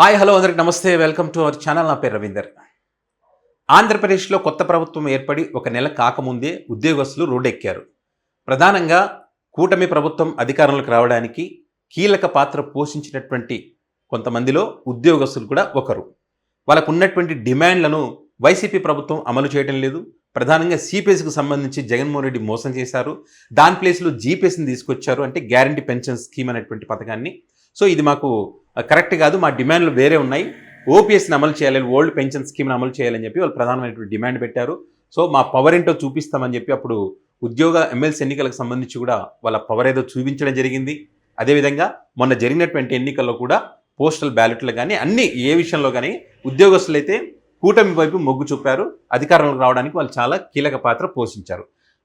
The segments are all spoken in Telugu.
హాయ్ హలో అందరికి నమస్తే. Welcome to our channel. నా పేరు రవీందర్. ఆంధ్రప్రదేశ్లో కొత్త ప్రభుత్వం ఏర్పడి ఒక నెల కాకముందే ఉద్యోగస్తులు రోడ్డెక్కారు. ప్రధానంగా కూటమి ప్రభుత్వం అధికారంలోకి రావడానికి కీలక పాత్ర పోషించినటువంటి కొంతమందిలో ఉద్యోగస్తులు కూడా ఒకరు. వాళ్ళకు ఉన్నటువంటి డిమాండ్లను వైసీపీ ప్రభుత్వం అమలు చేయడం లేదు. ప్రధానంగా సిపిఎస్కి సంబంధించి జగన్మోహన్ రెడ్డి మోసం చేశారు. దాని ప్లేస్లో జీపీఎస్ని తీసుకొచ్చారు. అంటే గ్యారంటీ పెన్షన్ స్కీమ్ అనేటువంటి పథకాన్ని. సో ఇది మాకు కరెక్ట్ కాదు మా డిమాండ్లు వేరే ఉన్నాయి. ఓపీఎస్ని అమలు చేయాలి ఓల్డ్ పెన్షన్ స్కీమ్ని అమలు చేయాలని చెప్పి వాళ్ళు ప్రధానమైనటువంటి డిమాండ్ పెట్టారు. సో మా పవర్ ఏంటో చూపిస్తామని చెప్పి అప్పుడు ఉద్యోగ ఎమ్మెల్సీ ఎన్నికలకు సంబంధించి కూడా వాళ్ళ పవర్ ఏదో చూపించడం జరిగింది. అదేవిధంగా మొన్న జరిగినటువంటి ఎన్నికల్లో కూడా పోస్టల్ బ్యాలెట్లు కానీ అన్ని ఏ విషయంలో కానీ ఉద్యోగస్తులు అయితే కూటమి వైపు మొగ్గు చూపారు. అధికారంలోకి రావడానికి వాళ్ళు చాలా కీలక పాత్ర పోషించారు.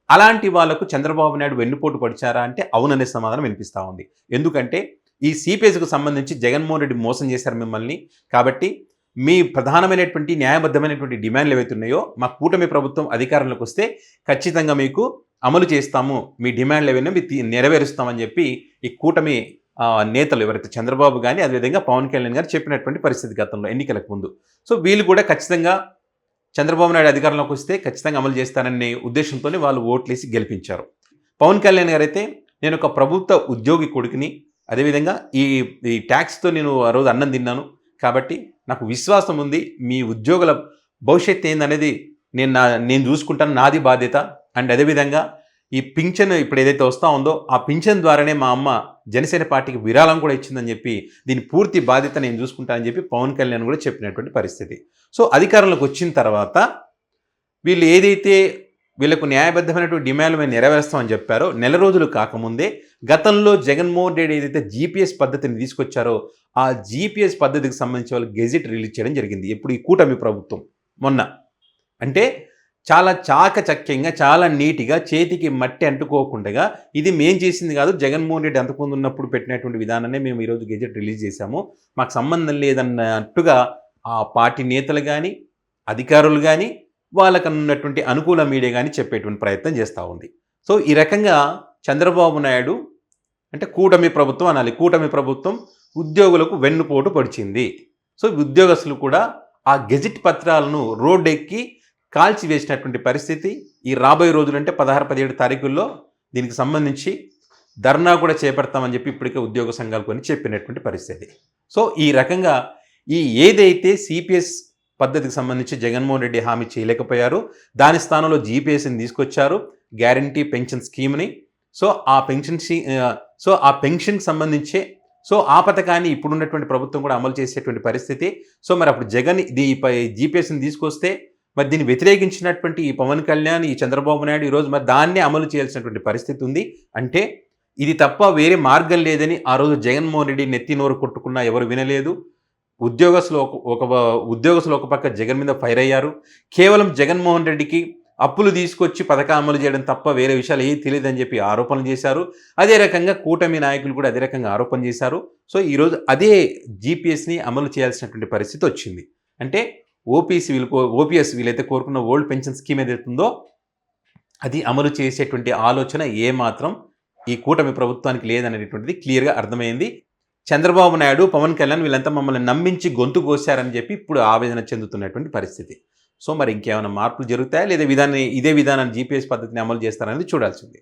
అలాంటి వాళ్ళకు చంద్రబాబు నాయుడు వెన్నుపోటు పడిచారా అంటే అవుననే సమాధానం వినిపిస్తూ ఉంది. ఎందుకంటే ఈ సీపేజ్కు సంబంధించి జగన్మోహన్ రెడ్డి మోసం చేశారు మిమ్మల్ని. కాబట్టి మీ ప్రధానమైనటువంటి న్యాయబద్ధమైనటువంటి డిమాండ్లు ఏవైతే ఉన్నాయో మా కూటమి ప్రభుత్వం అధికారంలోకి వస్తే ఖచ్చితంగా మీకు అమలు చేస్తాము. మీ డిమాండ్లు ఏవైనా మీ నెరవేరుస్తామని చెప్పి ఈ కూటమి నేతలు ఎవరైతే చంద్రబాబు కానీ అదేవిధంగా పవన్ కళ్యాణ్ గారు చెప్పినటువంటి పరిస్థితి గతంలో ఎన్నికలకు ముందు. సో వీళ్ళు కూడా ఖచ్చితంగా చంద్రబాబు నాయుడు అధికారంలోకి వస్తే ఖచ్చితంగా అమలు చేస్తారనే ఉద్దేశంతోనే వాళ్ళు ఓట్లేసి గెలిపించారు. పవన్ కళ్యాణ్ గారు అయితే నేను ఒక ప్రభుత్వ ఉద్యోగి కొడుకుని అదేవిధంగా ఈ ఈ ట్యాక్స్తో నేను ఆ రోజు అన్నం తిన్నాను. కాబట్టి నాకు విశ్వాసం ఉంది మీ ఉద్యోగుల భవిష్యత్తు ఏందనేది నేను నా నేను చూసుకుంటాను నాది బాధ్యత. అండ్ అదేవిధంగా ఈ పింఛన్ ఇప్పుడు ఏదైతే వస్తూ ఉందో ఆ పింఛన్ ద్వారానే మా అమ్మ జనసేన పార్టీకి విరాళం కూడా ఇచ్చిందని చెప్పి దీని పూర్తి బాధ్యత నేను చూసుకుంటానని చెప్పి పవన్ కళ్యాణ్ కూడా చెప్పినటువంటి పరిస్థితి. సో అధికారంలోకి వచ్చిన తర్వాత వీళ్ళు ఏదైతే వీళ్ళకు న్యాయబద్ధమైనటువంటి డిమాండ్లు మేము నెరవేరుస్తామని చెప్పారో నెల రోజులు కాకముందే గతంలో జగన్మోహన్ రెడ్డి ఏదైతే జీపీఎస్ పద్ధతిని తీసుకొచ్చారో ఆ జీపీఎస్ పద్ధతికి సంబంధించి వాళ్ళు గెజిట్ రిలీజ్ చేయడం జరిగింది. ఎప్పుడు ఈ కూటమి ప్రభుత్వం. మొన్న. అంటే చాలా చాకచక్యంగా చాలా నీట్గా చేతికి మట్టి అంటుకోకుండా ఇది మేం చేసింది కాదు జగన్మోహన్ రెడ్డి అంతకుముందు ఉన్నప్పుడు పెట్టినటువంటి విధానాన్ని మేము ఈరోజు గెజెట్ రిలీజ్ చేశాము. మాకు సంబంధం లేదన్నట్టుగా ఆ పార్టీ నేతలు కానీ అధికారులు కానీ వాళ్ళకు ఉన్నటువంటి అనుకూల మీడియా కానీ చెప్పేటువంటి ప్రయత్నం చేస్తూ ఉంది. సో ఈ రకంగా చంద్రబాబు నాయుడు అంటే కూటమి ప్రభుత్వం అనాలి. కూటమి ప్రభుత్వం ఉద్యోగులకు వెన్నుపోటు పడిచింది. సో ఉద్యోగస్తులు కూడా ఆ గెజిట్ పత్రాలను రోడ్డెక్కి కాల్చి వేసినటువంటి పరిస్థితి ఈ రాబోయే రోజులు అంటే పదహారు పదిహేడు తారీఖుల్లో దీనికి సంబంధించి ధర్నా కూడా చేపడతామని చెప్పి ఇప్పటికే ఉద్యోగ సంఘాలు కొని చెప్పినటువంటి పరిస్థితి. సో ఈ రకంగా ఈ ఏదైతే సిపిఎస్ పద్ధతికి సంబంధించి జగన్మోహన్ రెడ్డి హామీ చేయలేకపోయారు దాని స్థానంలో జీపీఎస్ని తీసుకొచ్చారు గ్యారంటీ పెన్షన్ స్కీమ్ని సో ఆ పెన్షన్ సో ఆ పెన్షన్కి సంబంధించే సో ఆ పథకాన్ని ఇప్పుడున్నటువంటి ప్రభుత్వం కూడా అమలు చేసేటువంటి పరిస్థితి. సో మరి అప్పుడు జగన్ ఇది జీపీఎస్ని తీసుకొస్తే మరి దీన్ని వ్యతిరేకించినటువంటి ఈ పవన్ కళ్యాణ్ ఈ చంద్రబాబు నాయుడు ఈరోజు మరి దాన్నే అమలు చేయాల్సినటువంటి పరిస్థితి ఉంది. అంటే ఇది తప్ప వేరే మార్గం లేదని ఆ రోజు జగన్మోహన్ రెడ్డి నెత్తి నోరు కొట్టుకున్నా ఎవరు వినలేదు. ఉద్యోగస్తులు ఒక ఒక ఉద్యోగస్తులు ఒక పక్క జగన్ మీద ఫైర్ అయ్యారు. కేవలం జగన్మోహన్ రెడ్డికి అప్పులు తీసుకొచ్చి పథకం అమలు చేయడం తప్ప వేరే విషయాలు ఏవి తెలియదని చెప్పి ఆరోపణలు చేశారు. అదే రకంగా కూటమి నాయకులు కూడా అదే రకంగా ఆరోపణ చేశారు. సో ఈరోజు అదే జీపీఎస్ని అమలు చేయాల్సినటువంటి పరిస్థితి వచ్చింది. అంటే ఓపీఎస్ వీళ్ళు కో- ఓపీఎస్ వీళ్ళైతే కోరుకున్న ఓల్డ్ పెన్షన్ స్కీమ్ ఏదైతే ఉందో అది అమలు చేసేటువంటి ఆలోచన ఏమాత్రం ఈ కూటమి ప్రభుత్వానికి లేదనేటువంటిది క్లియర్గా అర్థమైంది. చంద్రబాబు నాయుడు పవన్ కళ్యాణ్ వీళ్ళంతా మమ్మల్ని నమ్మించి గొంతు కోశారని చెప్పి ఇప్పుడు ఆవేదన చెందుతున్నటువంటి పరిస్థితి. సో మరి ఇంకేమైనా మార్పులు జరుగుతాయా? లేదా విధాన్ని ఇదే విధానాన్ని జీపీఎస్ పద్ధతిని అమలు చేస్తారనేది చూడాల్సింది.